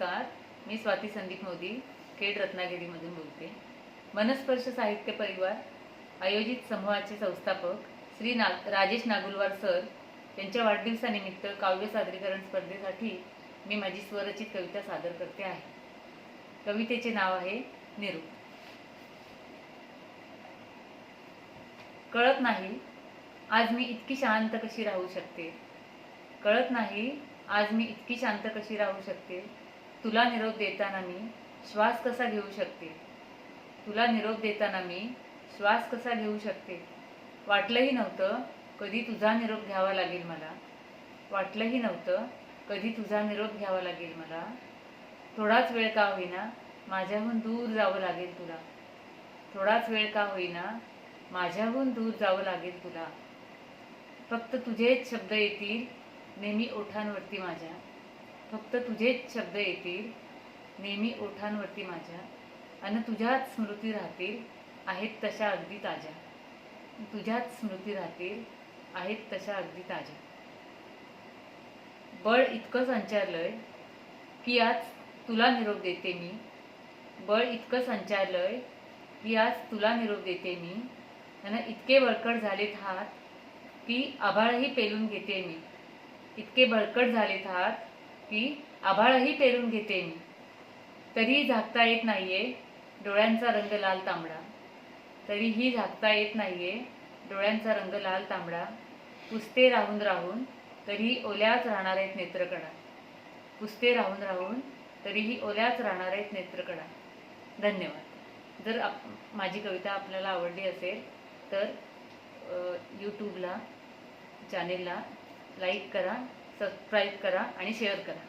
नमस्कार. मी स्वाती संदीप मोदी खेड रत्नागिरीमधून बोलते. मनस्पर्श साहित्य परिवार आयोजित समूहाचे संस्थापक श्री ना राजेश नागुलवार सर यांच्या वाढदिवसानिमित्त काव्य सादरीकरण स्पर्धेसाठी मी माझी स्वरचित कविता सादर करते आहे. कवितेचे नाव आहे निरूप. कळत नाही आज मी इतकी शांत कशी राहू शकते? कळत नाही आज मी इतकी शांत कशी राहू शकते? तुला निरोप देताना मी श्वास कसा घेऊ शकते? तुला निरोप देताना मी श्वास कसा घेऊ शकते? वाटलंही नव्हतं कधी तुझा निरोप घ्यावा लागेल मला. वाटलंही नव्हतं कधी तुझा निरोप घ्यावा लागेल मला. थोडाच वेळ का होईना माझ्याहून दूर जावं लागेल तुला. थोडाच वेळ का होईना माझ्याहून दूर जावं लागेल तुला. फक्त तुझेच शब्द येतील नेहमी ओठांवरती माझ्या. फक्त तुझेच शब्द येतील नेहमी ओठांवरती माझ्या आणि तुझ्याच स्मृती राहतील आहेत तशा अगदी ताज्या. तुझ्याच स्मृती राहतील आहेत तशा अगदी ताज्या. बळ इतकं संचारलंय की आज तुला निरोप देते मी. बळ इतकं संचारलंय की आज तुला निरोप देते मी. आणि इतके बळकट झालेत हात की आभाळही पेलून घेते मी. इतके बळकट झालेत हात की आभाळही पेरून घेते मी. तरीही झाकता येत नाहीये डोळ्यांचा रंग लाल तांबडा. तरीही झाकता येत नाहीये डोळ्यांचा रंग लाल तांबडा. पुसते राहून राहून तरीही ओल्याच राहणार आहेत नेत्रकडा पुसते राहून राहून तरीही ओल्याच राहणार आहेत नेत्रकडा धन्यवाद. जर आप माझी कविता आपल्याला आवडली असेल तर यूट्यूबला चॅनेलला लाईक करा. सबस्क्राईब करा आणि शेअर करा.